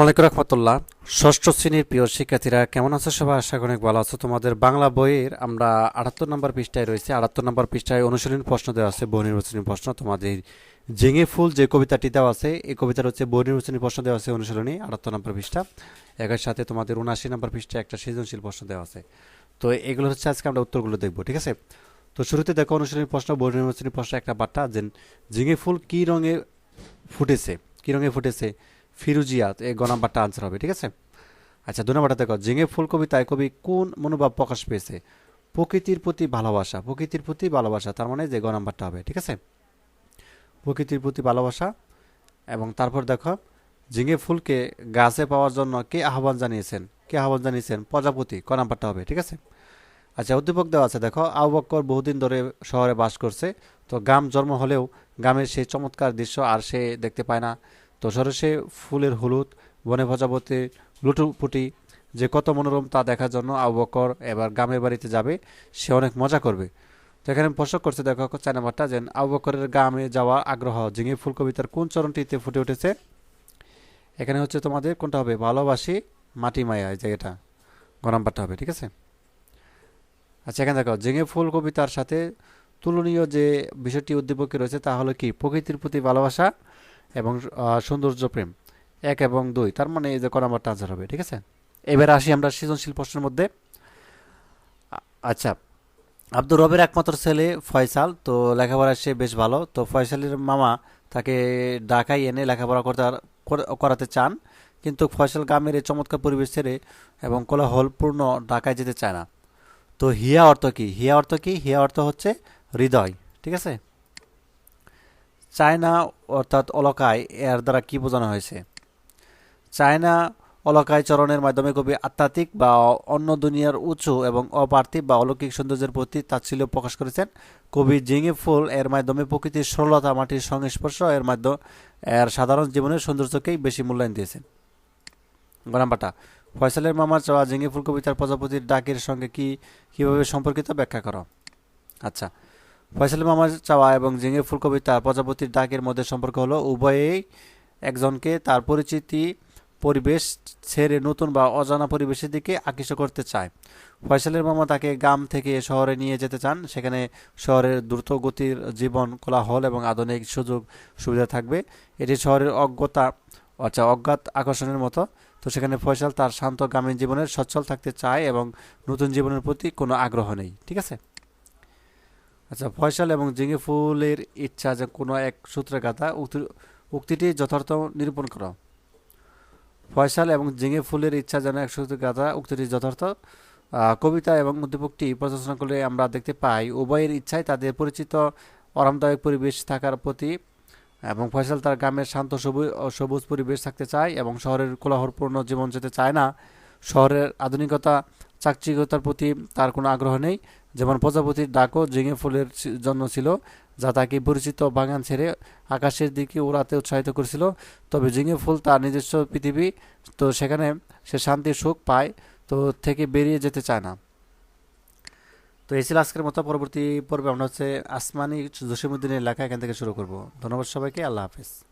আসসালামাইকুম রহমতুল্লাহ। ষষ্ঠ শ্রেণির প্রিয় শিক্ষার্থীরা, কেমন আছো সবাই? আশা করি ভালো আছো। তোমাদের বাংলা বইয়ের আমরা আটাত্তর নম্বর পৃষ্ঠায় রয়েছে। আটাত্তর নম্বর পৃষ্ঠায় অনুশীলনী প্রশ্ন দেওয়া আছে বহু নির্বাচনী প্রশ্ন। তোমাদের জেঙে ফুল যে কবিতাটি দেওয়া আছে, এই কবিতার হচ্ছে বহু নির্বাচনী প্রশ্ন দেওয়া আছে, অনুশীলনী আটাত্তর নম্বর পৃষ্ঠা। একের সাথে তোমাদের উনআশি নম্বর পৃষ্ঠায় একটা সৃজনশীল প্রশ্ন দেওয়া আছে। তো এগুলো হচ্ছে আজকে আমরা উত্তরগুলো দেখব, ঠিক আছে? তো শুরুতে দেখো অনুশীলনী প্রশ্ন বহু নির্বাচনী প্রশ্ন, একটা বার্তা। যে ঝিঙে ফুল কী রঙে ফুটেছে? কী রঙে ফুটেছে? ফিরুজিয়া এই গ নাম্বারটা আনসার হবে, ঠিক আছে? আচ্ছা দু নাম্বারটা দেখো, জেঙে ফুল কবিতায় কবি কোন মনোভাব প্রকাশ পেয়েছে? প্রকৃতির প্রতি ভালোবাসা, প্রকৃতির প্রতি ভালোবাসা, তার মানে যে গ নাম্বারটা হবে, ঠিক আছে? প্রকৃতির প্রতি ভালোবাসা, এবং তারপর দেখো ঝিঙে ফুলকে গাছে পাওয়ার জন্য কে আহ্বান জানিয়েছেন? কে আহ্বান জানিয়েছেন? প্রজাপতি, ক নাম্বারটা হবে, ঠিক আছে? আচ্ছা উদ্দীপক দেওয়া আছে, দেখো, আবু বহুদিন ধরে শহরে বাস করছে, তো গ্রাম জন্ম হলেও গ্রামের সেই চমৎকার দৃশ্য আর সে দেখতে পায় না। তো সরসে ফুলের হলুদ, বনে প্রজাপতি লুটুপুটি যে কত মনোরম তা দেখার জন্য আবু বকর এবার গ্রামের বাড়িতে যাবে, সে অনেক মজা করবে। তো এখানে প্রশ্ন করছে, দেখো চার নাম্বারটা, যে আবু বকরের গ্রামে যাওয়া আগ্রহ, ঝিঙে ফুল কবিতার কোন চরণটিতে ফুটে উঠেছে? এখানে হচ্ছে তোমাদের কোনটা হবে? ভালোবাসি মাটি মায়া জায়গাটা, গ নাম্বারটা হবে, ঠিক আছে? আচ্ছা এখানে দেখো, ঝিঙে ফুল কবিতার সাথে তুলনীয় যে বিষয়টি উদ্দীপকে রয়েছে, তা হলো কি? প্রকৃতির প্রতি ভালোবাসা এবং সৌন্দর্য প্রেম। এক এবং দুই, তার মানে এই যে ক নাম্বারটা আনসার হবে, ঠিক আছে? এবার আসি আমরা সৃজনশীল প্রশ্নের মধ্যে। আচ্ছা আব্দুর রবের একমাত্র ছেলে ফয়সাল, তো লেখাপড়া সে বেশ ভালো। তো ফয়সালের মামা তাকে ঢাকায় এনে লেখাপড়া করতে করাতে চান। কিন্তু ফয়সাল গ্রামের এই চমৎকার পরিবেশ ছেড়ে এবং কোলাহলপূর্ণ ঢাকায় যেতে চায় না। তো হিয়া অর্থ কি? হিয়া অর্থ কি? হিয়া অর্থ হচ্ছে হৃদয়, ঠিক আছে? চায়না অর্থাৎ অলকায় এর দ্বারা কি বোঝানো হয়েছে? চায়না অলকায় চরণের মাধ্যমে কবি আধ্যাত্মিক বা অন্য দুনিয়ার উঁচু এবং অপার্থিব বা অলৌকিক সৌন্দর্যের প্রতি তাচ্ছিল্য প্রকাশ করেছেন। কবি জিঙে ফুল এর মাধ্যমে প্রকৃতির সরলতা, মাটির সংস্পর্শ এর মাধ্যমে এর সাধারণ জীবনের সৌন্দর্যকেই বেশি মূল্যায়ন দিয়েছেন। গনাম্বাটা ফয়সালের মামার চাওয়া জিঙে ফুল কবিতার প্রজাপতির ডাকের সঙ্গে কি, কীভাবে সম্পর্কিত ব্যাখ্যা করো? আচ্ছা ফয়সাল মামার চাওয়া এবং জিঙে ফুল তার প্রজাপতির ডাকের মধ্যে সম্পর্ক হলো, উভয়েই একজনকে তার পরিচিতি পরিবেশ ছেড়ে নতুন বা অজানা পরিবেশের দিকে আকৃষ্ট করতে চায়। ফয়সালের মামা তাকে গ্রাম থেকে শহরে নিয়ে যেতে চান। সেখানে শহরের দ্রুত গতির জীবন কোলাহল এবং আধুনিক সুযোগ সুবিধা থাকবে। এটি শহরের অজ্ঞতা আচ্ছা অজ্ঞাত আকর্ষণের মতো। তো সেখানে ফয়সাল তার শান্ত গ্রামীণ জীবনের সচ্ছল থাকতে চায় এবং নতুন জীবনের প্রতি কোনো আগ্রহ নেই। ঠিক আছে? আচ্ছা ফয়সাল এবং জিঙে ফুলের ইচ্ছা যে কোনো এক সূত্রে গাথা উক্তি- উক্তিটি যথার্থ নিরূপণ করো। ফয়সাল এবং জিঙে ফুলের ইচ্ছা যেন এক সূত্রে গাথা উক্তিটি যথার্থ কবিতা এবং উদ্দীপকটি পর্যালোচনা করলে আমরা দেখতে পাই উভয়ের ইচ্ছায় তাদের পরিচিত আরামদায়ক পরিবেশ থাকার প্রতি এবং ফয়সাল তার গ্রামের শান্ত সবুজ সবুজ পরিবেশ থাকতে চায় এবং শহরের কোলাহলপূর্ণ জীবন যেতে চায় না। শহরের আধুনিকতা, চাকচিকতার প্রতি তার কোনো আগ্রহ নেই। যেমন প্রজাপতির ডাকও ঝিঙে ফুলের জন্য ছিল, যা তাকে পরিচিত বাগান ছেড়ে আকাশের দিকে উড়াতে উৎসাহিত করেছিল। তবে ঝিঙে ফুল তার নিজস্ব পৃথিবী, তো সেখানে সে শান্তির সুখ পায়, তো থেকে বেরিয়ে যেতে চায় না। তো এই ছিল আজকের মতো। পরবর্তী পর্বে আমরা হচ্ছে আসমানি জসিমুদ্দিনের লেখা এখান থেকে শুরু করব। ধন্যবাদ সবাইকে। আল্লাহ হাফেজ।